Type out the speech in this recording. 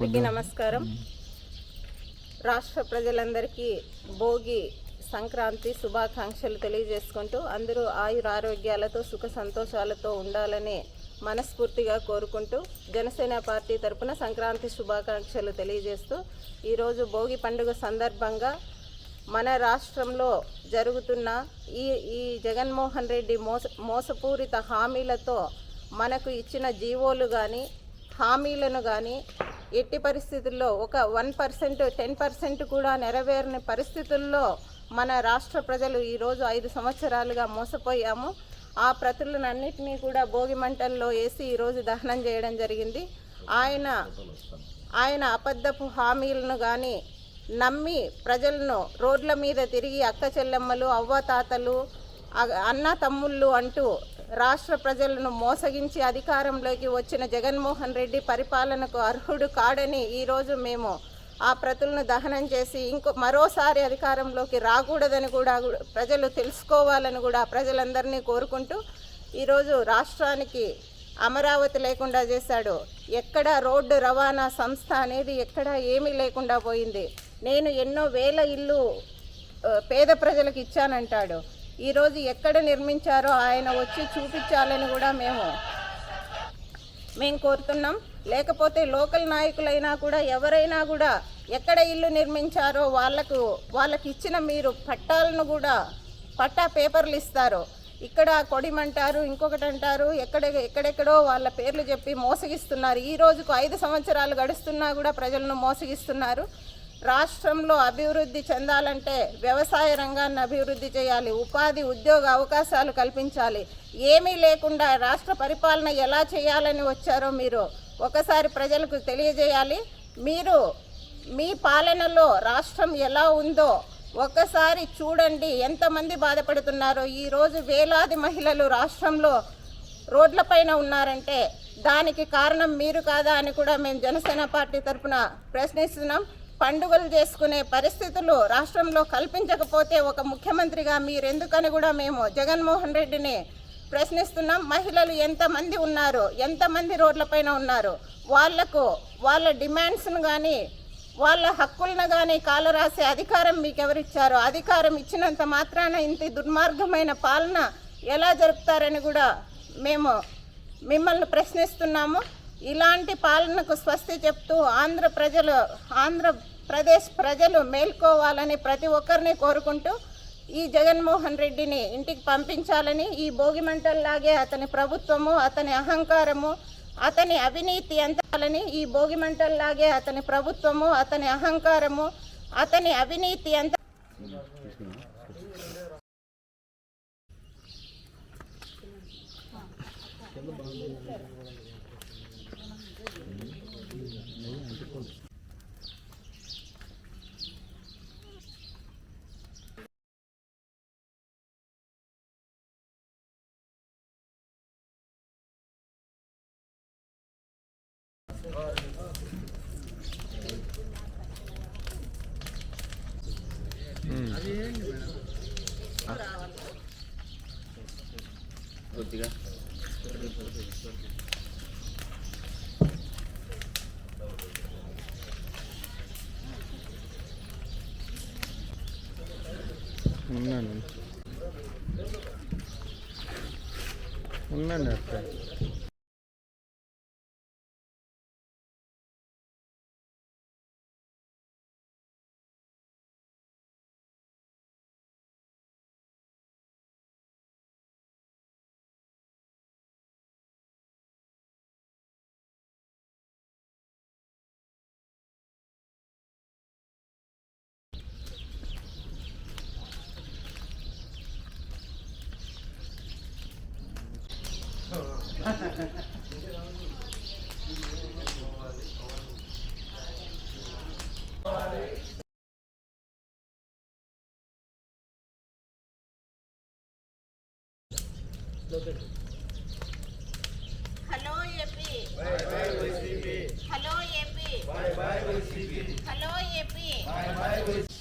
అందరికీ నమస్కారం. రాష్ట్ర ప్రజలందరికీ భోగి సంక్రాంతి శుభాకాంక్షలు తెలియజేసుకుంటూ అందరూ ఆయుర ఆరోగ్యాలతో సుఖ సంతోషాలతో ఉండాలని మనస్ఫూర్తిగా కోరుకుంటూ జనసేన పార్టీ తరపున సంక్రాంతి శుభాకాంక్షలు తెలియజేస్తూ ఈరోజు భోగి పండుగ సందర్భంగా మన రాష్ట్రంలో జరుగుతున్న ఈ ఈ జగన్మోహన్ రెడ్డి మోస మోసపూరిత హామీలతో మనకు ఇచ్చిన జీవోలు కానీ హామీలను కానీ ఎట్టి పరిస్థితుల్లో ఒక వన్ పర్సెంట్ టెన్ పర్సెంట్ కూడా నెరవేరని పరిస్థితుల్లో మన రాష్ట్ర ప్రజలు ఈరోజు ఐదు సంవత్సరాలుగా మోసపోయాము. ఆ ప్రతులనన్నింటినీ కూడా భోగి మంటల్లో వేసి ఈరోజు దహనం చేయడం జరిగింది. ఆయన ఆయన అబద్ధపు హామీలను కానీ నమ్మి ప్రజలను రోడ్ల మీద తిరిగి అక్క చెల్లెమ్మలు అవ్వ తాతలు అన్న తమ్ముళ్ళు అంటూ రాష్ట్ర ప్రజలను మోసగించి అధికారంలోకి వచ్చిన జగన్మోహన్ రెడ్డి పరిపాలనకు అర్హుడు కాడని ఈరోజు మేము ఆ ప్రతులను దహనం చేసి ఇంకో మరోసారి అధికారంలోకి రాకూడదని కూడా ప్రజలు తెలుసుకోవాలని కూడా ప్రజలందరినీ కోరుకుంటూ ఈరోజు రాష్ట్రానికి అమరావతి లేకుండా చేశాడు. ఎక్కడ రోడ్డు రవాణా సంస్థ అనేది ఎక్కడ ఏమీ లేకుండా పోయింది. నేను ఎన్నో వేల ఇల్లు పేద ప్రజలకు ఇచ్చానంటాడు. ఈరోజు ఎక్కడ నిర్మించారో ఆయన వచ్చి చూపించాలని కూడా మేము మేము కోరుతున్నాం. లేకపోతే లోకల్ నాయకులైనా కూడా ఎవరైనా కూడా ఎక్కడ ఇల్లు నిర్మించారో వాళ్ళకు వాళ్ళకి ఇచ్చిన మీరు పట్టాలను కూడా పట్టా పేపర్లు ఇస్తారు. ఇక్కడ కొడిమంటారు ఇంకొకటి అంటారు ఎక్కడ ఎక్కడెక్కడో వాళ్ళ పేర్లు చెప్పి మోసగిస్తున్నారు. ఈ రోజుకు ఐదు సంవత్సరాలు గడుస్తున్నా కూడా ప్రజలను మోసగిస్తున్నారు. రాష్ట్రంలో అభివృద్ధి చెందాలంటే వ్యవసాయ రంగాన్ని అభివృద్ధి చేయాలి ఉపాధి ఉద్యోగ అవకాశాలు కల్పించాలి. ఏమీ లేకుండా రాష్ట్ర పరిపాలన ఎలా చేయాలని వచ్చారో మీరు ఒకసారి ప్రజలకు తెలియజేయాలి. మీరు మీ పాలనలో రాష్ట్రం ఎలా ఉందో ఒక్కసారి చూడండి ఎంతమంది బాధపడుతున్నారో. ఈరోజు వేలాది మహిళలు రాష్ట్రంలో రోడ్లపైన ఉన్నారంటే దానికి కారణం మీరు కాదా అని కూడా మేము జనసేన పార్టీ తరఫున ప్రశ్నిస్తున్నాం. పండుగలు చేసుకునే పరిస్థితులు రాష్ట్రంలో కల్పించకపోతే ఒక ముఖ్యమంత్రిగా మీరెందుకని కూడా మేము జగన్మోహన్ రెడ్డిని ప్రశ్నిస్తున్నాం. మహిళలు ఎంతమంది ఉన్నారు? ఎంతమంది రోడ్లపైన ఉన్నారు? వాళ్ళకు వాళ్ళ డిమాండ్స్ను కానీ వాళ్ళ హక్కులను కానీ కాలరాసే అధికారం మీకు ఎవరిచ్చారో అధికారం ఇచ్చినంత మాత్రాన ఇంత దుర్మార్గమైన పాలన ఎలా జరుపుతారని కూడా మేము మిమ్మల్ని ప్రశ్నిస్తున్నాము. ఇలాంటి పాలనకు స్వస్తి చెప్తూ ఆంధ్ర ప్రజలు ఆంధ్రప్రదేశ్ ప్రజలు మేల్కోవాలని ప్రతి ఒక్కరిని కోరుకుంటూ ఈ జగన్మోహన్ రెడ్డిని ఇంటికి పంపించాలని ఈ భోగి మంటల్లాగే అతని ప్రభుత్వము అతని అహంకారము అతని అవినీతి అంతాలని ఈ భోగి మంటల్లాగే అతని ప్రభుత్వము అతని అహంకారము అతని అవినీతి అంత కొద్దిగా ఉన్నాను ఉన్నాను doctor hello AP bye bye वैसी हेलो एपी बाय बाय वैसी हेलो एपी बाय बाय वैसी